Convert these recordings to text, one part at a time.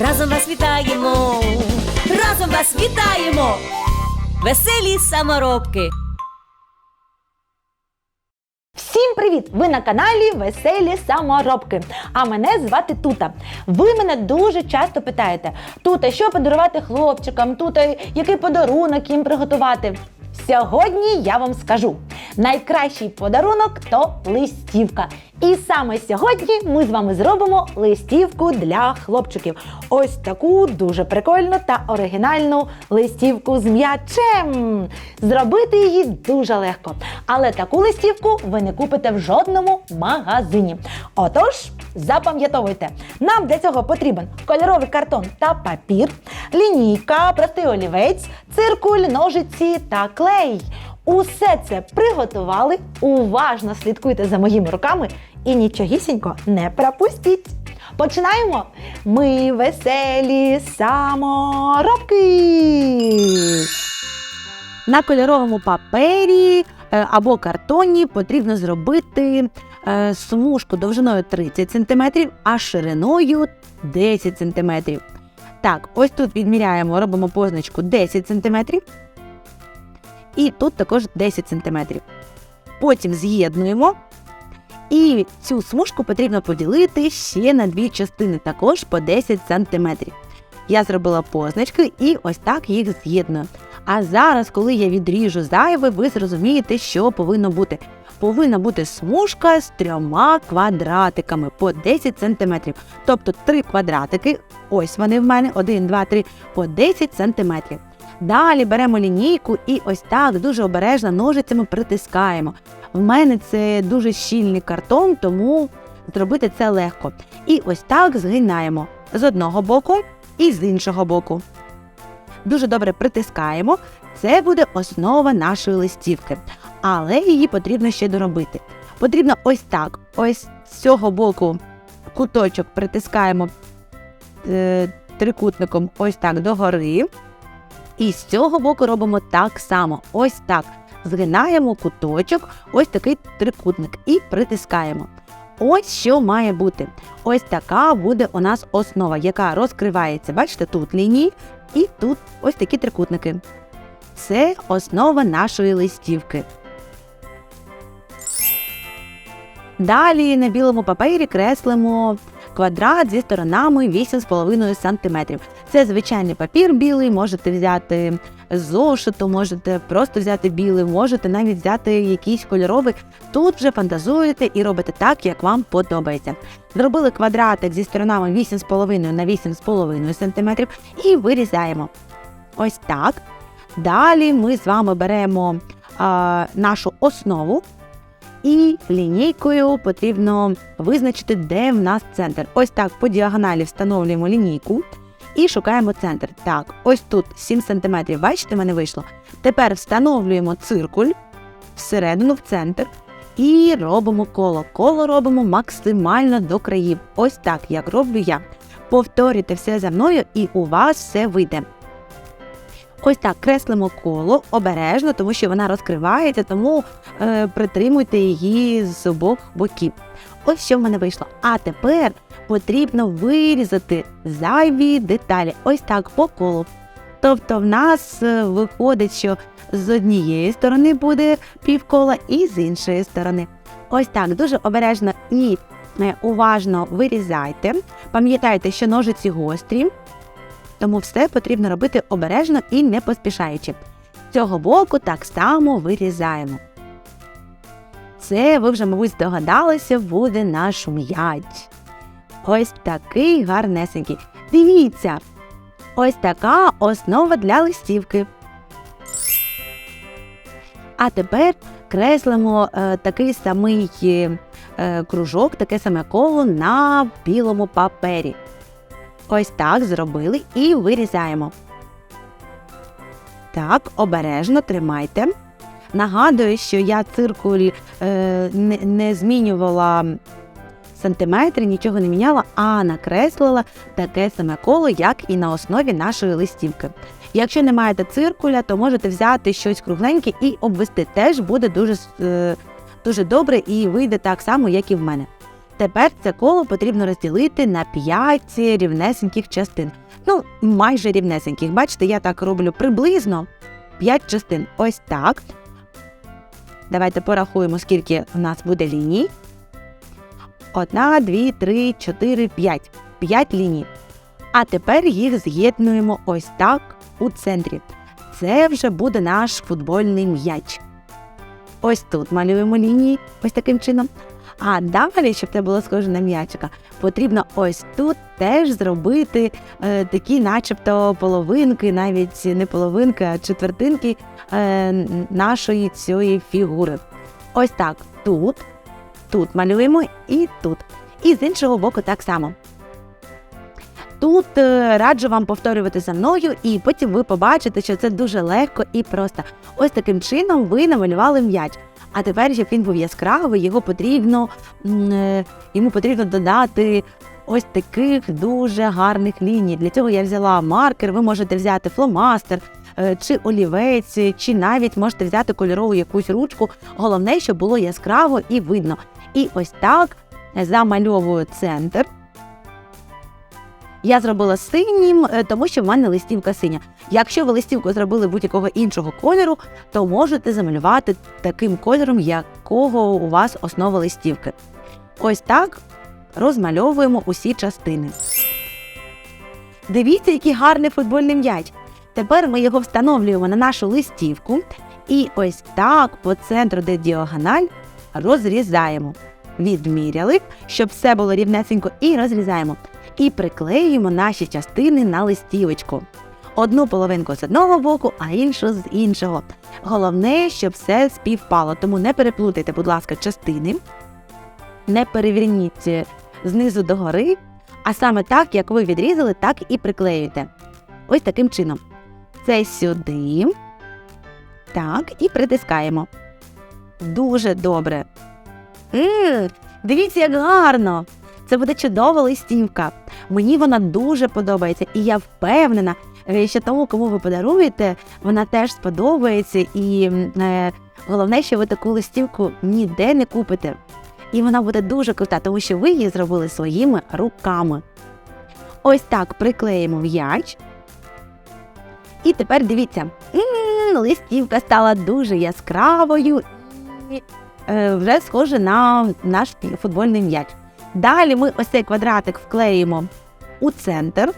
разом вас вітаємо, разом вас вітаємо, веселі саморобки. Всім привіт! Ви на каналі Веселі Саморобки. А мене звати Тута. Ви мене дуже часто питаєте: Тута, що подарувати хлопчикам? Тута, який подарунок їм приготувати? Сьогодні я вам скажу: найкращий подарунок то листівка. І саме сьогодні ми з вами зробимо листівку для хлопчиків. Ось таку дуже прикольну та оригінальну листівку з м'ячем. Зробити її дуже легко. Але таку листівку ви не купите в жодному магазині. Отож, запам'ятовуйте, нам для цього потрібен кольоровий картон та папір, лінійка, простий олівець, циркуль, ножиці та клей. Усе це приготували. Уважно слідкуйте за моїми руками і нічогісінько не пропустіть. Починаємо! Ми веселі саморобки! На кольоровому папері е, або картоні потрібно зробити е, смужку довжиною 30 см, а шириною 10 см. Так, ось тут відміряємо, робимо позначку 10 см. І тут також 10 см. Потім з'єднуємо. І цю смужку потрібно поділити ще на дві частини, також по 10 см. Я зробила позначки і ось так їх з'єдную. А зараз, коли я відріжу зайве, ви зрозумієте, що повинно бути. Повинна бути смужка з трьома квадратиками по 10 см. Тобто три квадратики, ось вони в мене, 1, 2, 3, по 10 см. Далі беремо лінійку і ось так дуже обережно ножицями притискаємо. В мене це дуже щільний картон, тому зробити це легко. І ось так згинаємо з одного боку і з іншого боку. Дуже добре притискаємо. Це буде основа нашої листівки, але її потрібно ще доробити. Потрібно ось так, ось з цього боку куточок притискаємо е, трикутником ось так догори. І з цього боку робимо так само. Ось так. Згинаємо куточок, ось такий трикутник, і притискаємо. Ось що має бути. Ось така буде у нас основа, яка розкривається. Бачите, тут лінії і тут ось такі трикутники. Це основа нашої листівки. Далі на білому папері креслимо квадрат зі сторонами 8,5 см. Це звичайний папір білий, можете взяти зошиту, можете просто взяти білий, можете навіть взяти якийсь кольоровий. Тут вже фантазуєте і робите так, як вам подобається. Зробили квадратик зі сторонами 8,5 на 8,5 см і вирізаємо. Ось так. Далі ми з вами беремо а, нашу основу. І лінійкою потрібно визначити, де в нас центр. Ось так по діагоналі встановлюємо лінійку і шукаємо центр. Так, ось тут 7 см, бачите, в мене вийшло. Тепер встановлюємо циркуль всередину в центр і робимо коло. Коло робимо максимально до країв. Ось так, як роблю я. Повторюйте все за мною, і у вас все вийде. Ось так креслимо коло обережно, тому що вона розкривається, тому е, притримуйте її з обох боків. Ось що в мене вийшло. А тепер потрібно вирізати зайві деталі. Ось так по колу. Тобто, в нас е, виходить, що з однієї сторони буде півкола, і з іншої сторони. Ось так, дуже обережно і е, уважно вирізайте. Пам'ятайте, що ножиці гострі. Тому все потрібно робити обережно і не поспішаючи. З цього боку так само вирізаємо. Це, ви вже, мабуть, здогадалися, буде наш м'яч. Ось такий гарнесенький. Дивіться! Ось така основа для листівки. А тепер креслимо е, такий самий е, кружок, таке саме коло на білому папері. Ось так зробили і вирізаємо. так, обережно тримайте. Нагадую, що я циркуль е, не, не змінювала сантиметри, нічого не міняла, а накреслила таке саме коло, як і на основі нашої листівки. Якщо не маєте циркуля, то можете взяти щось кругленьке і обвести. Теж буде дуже, е, дуже добре і вийде так само, як і в мене. Тепер це коло потрібно розділити на 5 рівнесеньких частин. Ну, майже рівнесеньких. Бачите, я так роблю приблизно 5 частин. Ось так. Давайте порахуємо, скільки у нас буде ліній. Одна, дві, три, чотири, п'ять. П'ять ліній. А тепер їх з'єднуємо ось так у центрі. Це вже буде наш футбольний м'яч. Ось тут малюємо лінії, ось таким чином. А далі, щоб це було схоже на м'ячика, потрібно ось тут теж зробити е, такі, начебто, половинки, навіть не половинки, а четвертинки е, нашої цієї фігури. Ось так. Тут, тут малюємо і тут. І з іншого боку так само. Тут е, раджу вам повторювати за мною, і потім ви побачите, що це дуже легко і просто. Ось таким чином ви намалювали м'яч. А тепер, щоб він був яскравий, його потрібно, е, йому потрібно додати ось таких дуже гарних ліній. Для цього я взяла маркер, ви можете взяти фломастер. е, Чи олівець, чи навіть можете взяти кольорову якусь ручку. Головне, щоб було яскраво і видно. І ось так замальовую центр. Я зробила синім, е, тому що в мене листівка синя. Якщо ви листівку зробили будь-якого іншого кольору, то можете замалювати таким кольором, якого у вас основа листівки. Ось так розмальовуємо усі частини. Дивіться, який гарний футбольний м'яч. Тепер ми його встановлюємо на нашу листівку і ось так по центру, де діагональ, розрізаємо. Відміряли, щоб все було рівнесенько, і розрізаємо. І приклеюємо наші частини на листівочку. Одну половинку з одного боку, а іншу з іншого. Головне, щоб все співпало, тому не переплутайте, будь ласка, частини, не переверніть знизу до гори, а саме так, як ви відрізали, так і приклеюєте. Ось таким чином. Це сюди. Так, і притискаємо. Дуже добре. М, дивіться, як гарно! Це буде чудова листівка. Мені вона дуже подобається, і я впевнена, е, що тому, кому ви подаруєте, вона теж сподобається. І е, головне, що ви таку листівку ніде не купите. І вона буде дуже крута, тому що ви її зробили своїми руками. Ось так приклеїмо м'яч. І тепер дивіться, м, листівка стала дуже яскравою і е, вже схоже на наш футбольний м'яч. Далі ми ось цей квадратик вклеїмо у центр.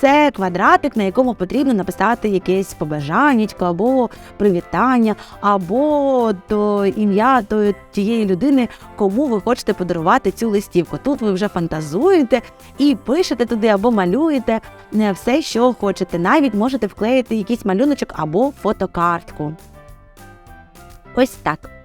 Це квадратик, на якому потрібно написати якесь побажаннячко або привітання, або то ім'я тієї людини, кому ви хочете подарувати цю листівку. Тут ви вже фантазуєте і пишете туди або малюєте е, все, що хочете. Навіть можете вклеїти якийсь малюночок або фотокартку. Ось так.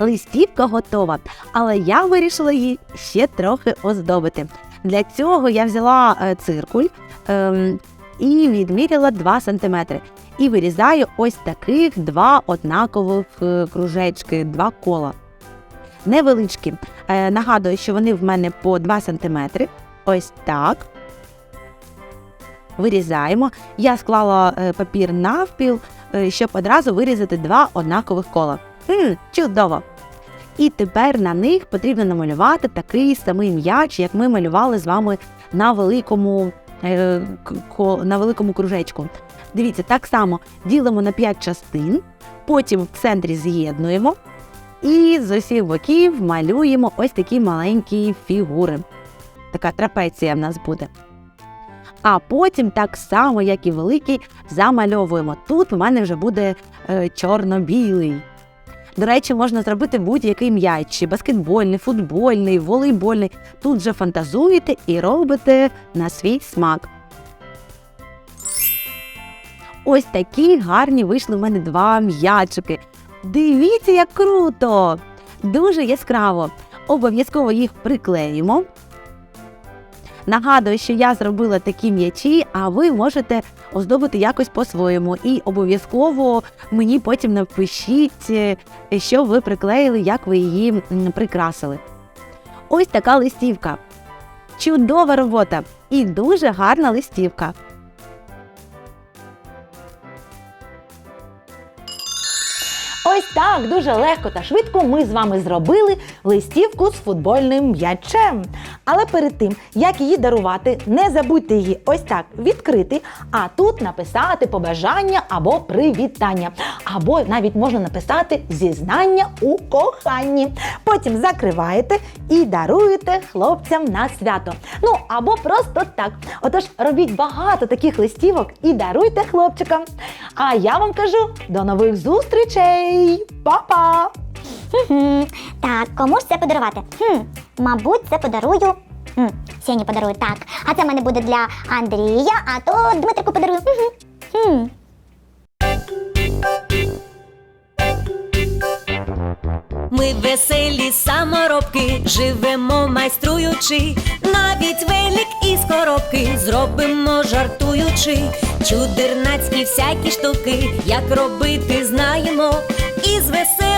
Листівка готова, але я вирішила її ще трохи оздобити. Для цього я взяла е, циркуль ем, і відміряла 2 см. І вирізаю ось таких два однакових е, кружечки, два кола. Невеличкі. Е, нагадую, що вони в мене по 2 см. Ось так. Вирізаємо. Я склала е, папір навпіл, щоб одразу вирізати два однакових кола. М, чудово! І тепер на них потрібно намалювати такий самий м'яч, як ми малювали з вами на великому, е, на великому кружечку. Дивіться, так само ділимо на 5 частин, потім в центрі з'єднуємо і з усіх боків малюємо ось такі маленькі фігури. Така трапеція в нас буде. А потім, так само, як і великий, замальовуємо. Тут в мене вже буде е, чорно-білий. До речі, можна зробити будь-який м'яч, чи баскетбольний, футбольний, волейбольний. Тут же фантазуєте і робите на свій смак. Ось такі гарні вийшли в мене два м'ячики. Дивіться, як круто! Дуже яскраво. Обов'язково їх приклеїмо. Нагадую, що я зробила такі м'ячі, а ви можете оздобити якось по-своєму. І обов'язково мені потім напишіть, е, що ви приклеїли, як ви її прикрасили. Ось така листівка. Чудова робота і дуже гарна листівка. Ось так дуже легко та швидко ми з вами зробили листівку з футбольним м'ячем. Але перед тим, як її дарувати, не забудьте її ось так відкрити, а тут написати побажання або привітання. Або навіть можна написати зізнання у коханні. Потім закриваєте і даруєте хлопцям на свято. Ну або просто так. Отож, робіть багато таких листівок і даруйте хлопчикам. А я вам кажу до нових зустрічей! Па-па! Хм, так, кому ж це подарувати? Хм, мабуть, це подарую. Хм, Сені подарую, так. А це в мене буде для Андрія, а то Дмитрику подарую. Мгм. Хм. Ми веселі саморобки, живемо майструючи, навіть велик із коробки зробимо жартуючи, чудернацькі всякі штуки, як робити знаємо, і з веселою наукою